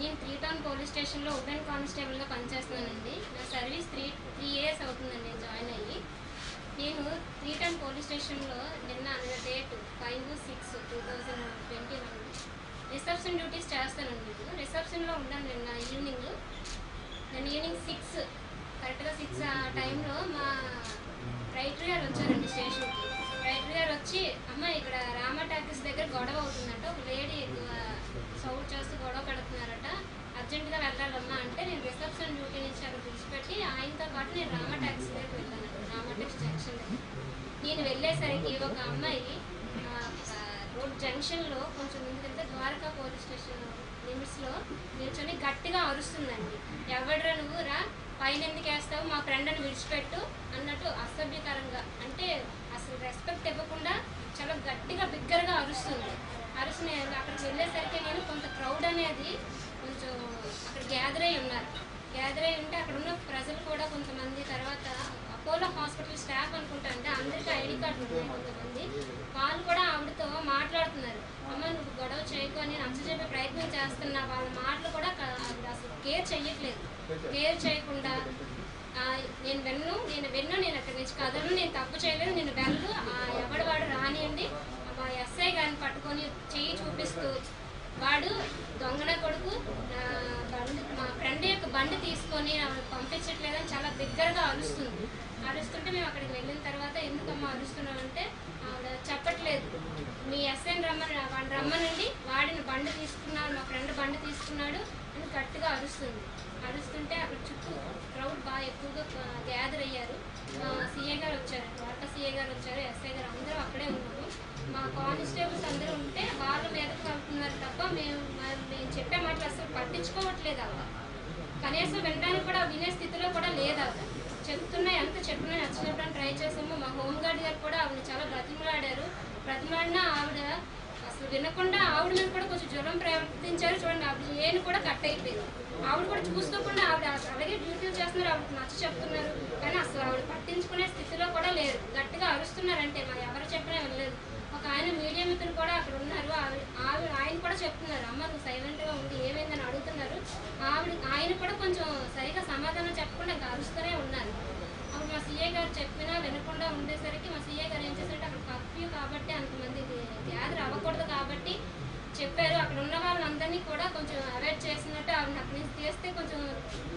నేను three town police స్టేషన్లో women కానిస్టేబుల్గా పనిచేస్తున్నానండి. నా సర్వీస్ త్రీ త్రీ ఇయర్స్ అవుతుందండి నేను జాయిన్ అయ్యి. నేను త్రీ టౌన్ పోలీస్ స్టేషన్లో నిన్న date five six two thousand twenty one reception duties చేస్తానండి నేను. రిసెప్షన్లో ఉన్నాను నిన్న ఈవినింగ్. నేను ఈవినింగ్ సిక్స్ కరెక్ట్గా సిక్స్ ఆ టైంలో మా రైటర్ గారు వచ్చారండి స్టేషన్కి రైటర్ గారు వచ్చి అమ్మ ఇక్కడ రామ టాకీస్ దగ్గర గొడవ అవుతుందంట ఒక లేడీ సౌండ్ చేస్తూ గొడవ పెడుతున్నారట అర్జెంటుగా వెళ్ళాలమ్మా అంటే నేను రిసెప్షన్ డ్యూటీ నుంచి అక్కడ ఆయనతో పాటు నేను రామ టాక్సీ వెళ్ళాను. రామటాక్స్ జంక్షన్ దగ్గర నేను వెళ్ళేసరికి ఒక అమ్మాయి రోడ్ జంక్షన్లో కొంచెం ముందుకెళ్తే ద్వారకా పోలీస్ స్టేషన్ లిమిట్స్లో నిల్చొని గట్టిగా అరుస్తుందండి. ఎవడరా నువ్వు? రా. పైన ఎందుకు వేస్తావు మా ఫ్రెండ్ అని విడిచిపెట్టు అన్నట్టు అసభ్యకరంగా అంటే అసలు రెస్పెక్ట్ ఇవ్వకుండా చాలా గట్టిగా బిగ్గరగా అరుస్తుంది. అరుసిన అక్కడికి వెళ్ళేసరికి నేను కొంత క్రౌడ్ అనేది కొంచెం అక్కడ గ్యాదర్ అయ్యి ఉన్నారు ఉంటే అక్కడ ఉన్న ప్రజలు కూడా కొంతమంది తర్వాత అపోలో హాస్పిటల్ స్టాఫ్ అనుకుంటా అంటే అందరికీ ఐడి కార్డులు ఉన్నాయి కొంతమంది. వాళ్ళు కూడా ఆవిడతో మాట్లాడుతున్నారు. అమ్మ నువ్వు గొడవ చేయకు అని నచ్చజెప్పే ప్రయత్నం చేస్తున్నా వాళ్ళ మాటలు కూడా ఆవిడ అసలు కేర్ చేయట్లేదు కేర్ చేయకుండా నేను వెన్ను నేను వెన్ను నేను అక్కడి నుంచి కదలను నేను తప్పు చేయలేదు నేను వెళ్ళు ఎవడు వాడు రానియండి. మా ఎస్ఐ గారిని పట్టుకొని చెయ్యి చూపిస్తూ వాడు దొంగన కొడుకు ఆ, బండి మా ఫ్రెండ్ యొక్క బండి తీసుకొని పంపించట్లేదు పంపించట్లేదని చాలా దగ్గరగా అరుస్తుంది. అరుస్తుంటే మేము అక్కడికి వెళ్ళిన తర్వాత ఎందుకమ్మా అరుస్తున్నామంటే ఆవిడ చెప్పట్లేదు. మీ ఎస్ఎన్ రమ్మని వాడిని రమ్మనండి వాడిని బండి తీసుకున్నాడు మా ఫ్రెండ్ బండి తీసుకున్నాడు అని గట్టిగా అరుస్తుంది. అరుస్తుంటే అక్కడ చుట్టూ క్రౌడ్ బాగా ఎక్కువగా గ్యాదర్ అయ్యారు. సీఏ గారు వచ్చారు ద్వారకా సీఏ గారు వచ్చారు ఎస్ఐ గారు అందరూ అక్కడే ఉన్నారు. మా కానిస్టేబుల్స్ అందరూ ఉంటే వాళ్ళ మీదకు వెళ్తున్నారు తప్ప మేము మరి మేము చెప్పే మాటలు అసలు పట్టించుకోవట్లేదు అలా కనీసం వినడానికి కూడా వినే స్థితిలో కూడా లేదు ఆవిడ. చెప్తున్నా ఎంత చెప్పినా నచ్చ చెప్పడానికి ట్రై చేసాము. మా హోమ్ గార్డ్ గారు కూడా ఆవిడ చాలా బ్రతిమలాడారు. బ్రతిమలాడినా ఆవిడ అసలు వినకుండా ఆవిడ మీద కూడా కొంచెం జ్వరం ప్రవర్తించారు చూడండి. ఆవిడ ఏను కూడా కట్ అయిపోయింది. ఆవిడ కూడా చూసుకోకుండా ఆవిడ అలాగే డ్యూటీలు చేస్తున్నారు. ఆవిడ నచ్చ చెప్తున్నారు. కానీ అసలు ఆవిడ పట్టించుకునే స్థితిలో కూడా లేరు. గట్టిగా అరుస్తున్నారంటే మరి ఎవరు చెప్పినా వెళ్ళలేదు ఒక ఆయన మీడియా మిత్రులు కూడా అక్కడ ఉన్నారు. ఆవిడ ఆవిడ ఆయన కూడా చెప్తున్నారు. అమ్మ నువ్వు సైలెంట్గా ఆవిడ ఆయన కూడా కొంచెం సరిగా సమాధానం చెప్పకుండా ఇంకా అరుస్తూనే ఉన్నారు. అప్పుడు మా సీఏ గారు చెప్పినా వినకుండా ఉండేసరికి మా సీఏ గారు ఏం చేశారంటే అక్కడ కర్ఫ్యూ కాబట్టి అంతమంది గ్యాదర్ అవ్వకూడదు కాబట్టి చెప్పారు. అక్కడ ఉన్న వాళ్ళందరినీ కూడా కొంచెం అవాయిడ్ చేసినట్టు ఆవిడ అక్కడి నుంచి తీస్తే కొంచెం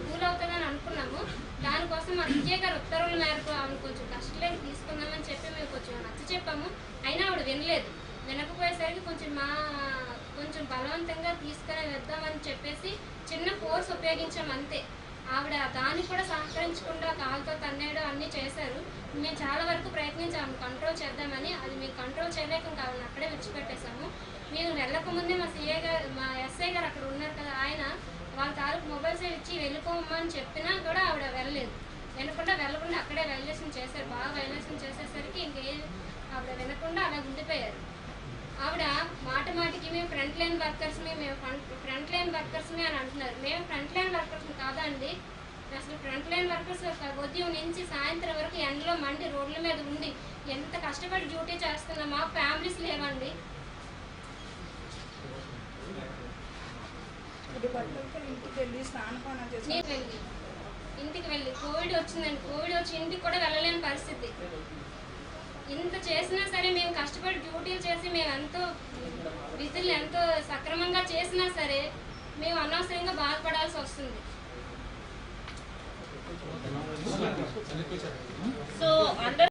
కూల్ అవుతుందని అనుకున్నాము. దానికోసం మా సీఏ గారు ఉత్తర్వుల మేరకు ఆవిడ కొంచెం కష్టలేని తీసుకుందామని చెప్పి మేము కొంచెం నచ్చ చెప్పాము. అయినా ఆవిడ వినలేదు. వినకపోయేసరికి కొంచెం మా కొంచెం బలవంతంగా తీసుకుని వెద్దామని చెప్పేసి చిన్న ఫోర్స్ ఉపయోగించాం అంతే ఆవిడ దాన్ని కూడా సహకరించకుండా కాలుతో తన్నేయడం అన్నీ చేశారు. మేము చాలా వరకు ప్రయత్నించాము. కంట్రోల్ చేద్దామని. అది మేము కంట్రోల్ చేయలేక ఇంకా ఆవిడని అక్కడే విడిచిపెట్టేశాము. మేము నెలకు ముందే మా సీఏ గారు మా ఎస్ఐ గారు అక్కడ ఉన్నారు కదా ఆయన వాళ్ళ తాలూకు మొబైల్స్ ఇచ్చి వెళ్ళిపోమని చెప్పినా కూడా ఆవిడ వెళ్ళలేదు. వినకుండా వెళ్ళకుండా అక్కడే వైలేషన్ చేశారు. బాగా వైలేషన్ చేసేసరికి ఇంకే ఆవిడ వినకుండా అలా ఉండిపోయారు. ఆవిడ మాట మాటికి మేము ఫ్రంట్ లైన్ వర్కర్స్ మేము ఫ్రంట్ లైన్ వర్కర్స్ అని అంటున్నారు. మేము ఫ్రంట్ లైన్ వర్కర్స్ కాదండి అసలు ఫ్రంట్ లైన్ వర్కర్స్ ఉదయం నుంచి సాయంత్రం వరకు ఎండలో మండి రోడ్ల మీద ఉండి ఎంత కష్టపడి డ్యూటీ చేస్తున్నాం మా ఫ్యామిలీస్ లేవండి. ఇంటికి వెళ్ళి. కోవిడ్ వచ్చిందండి. కోవిడ్ వచ్చి ఇంటికి కూడా వెళ్ళలేని పరిస్థితి. ఇంత చేసినా సరే మేము కష్టపడి డ్యూటీలు చేసి మేము ఎంతో విధులు ఎంతో సక్రమంగా చేసినా సరే మేము అనవసరంగా బాధపడాల్సి వస్తుంది. సో అందరూ